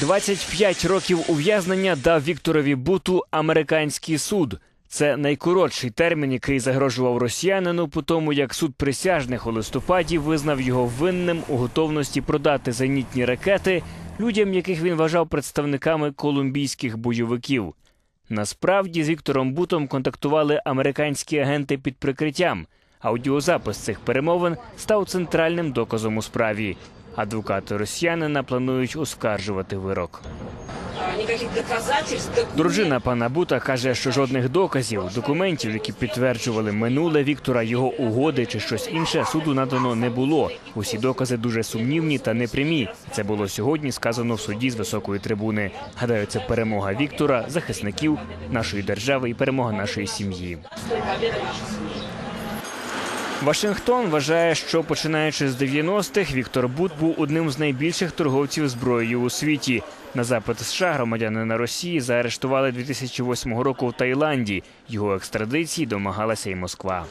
25 років ув'язнення дав Вікторові Буту американський суд. Це найкоротший термін, який загрожував росіянину, по тому як суд присяжних у листопаді визнав його винним у готовності продати зенітні ракети людям, яких він вважав представниками колумбійських бойовиків. Насправді з Віктором Бутом контактували американські агенти під прикриттям. Аудіозапис цих перемовин став центральним доказом у справі. Адвокати росіянина планують оскаржувати вирок. Дружина пана Бута каже, що жодних доказів, документів, які підтверджували минуле Віктора, його угоди чи щось інше, суду надано не було. Усі докази дуже сумнівні та непрямі. Це було сьогодні сказано в суді з високої трибуни. Гадаю, це перемога Віктора, захисників нашої держави і перемога нашої сім'ї. Вашингтон вважає, що починаючи з 90-х, Віктор Бут був одним з найбільших торговців зброєю у світі. На запит США громадянина Росії заарештували 2008 року в Таїланді. Його екстрадиції домагалася й Москва.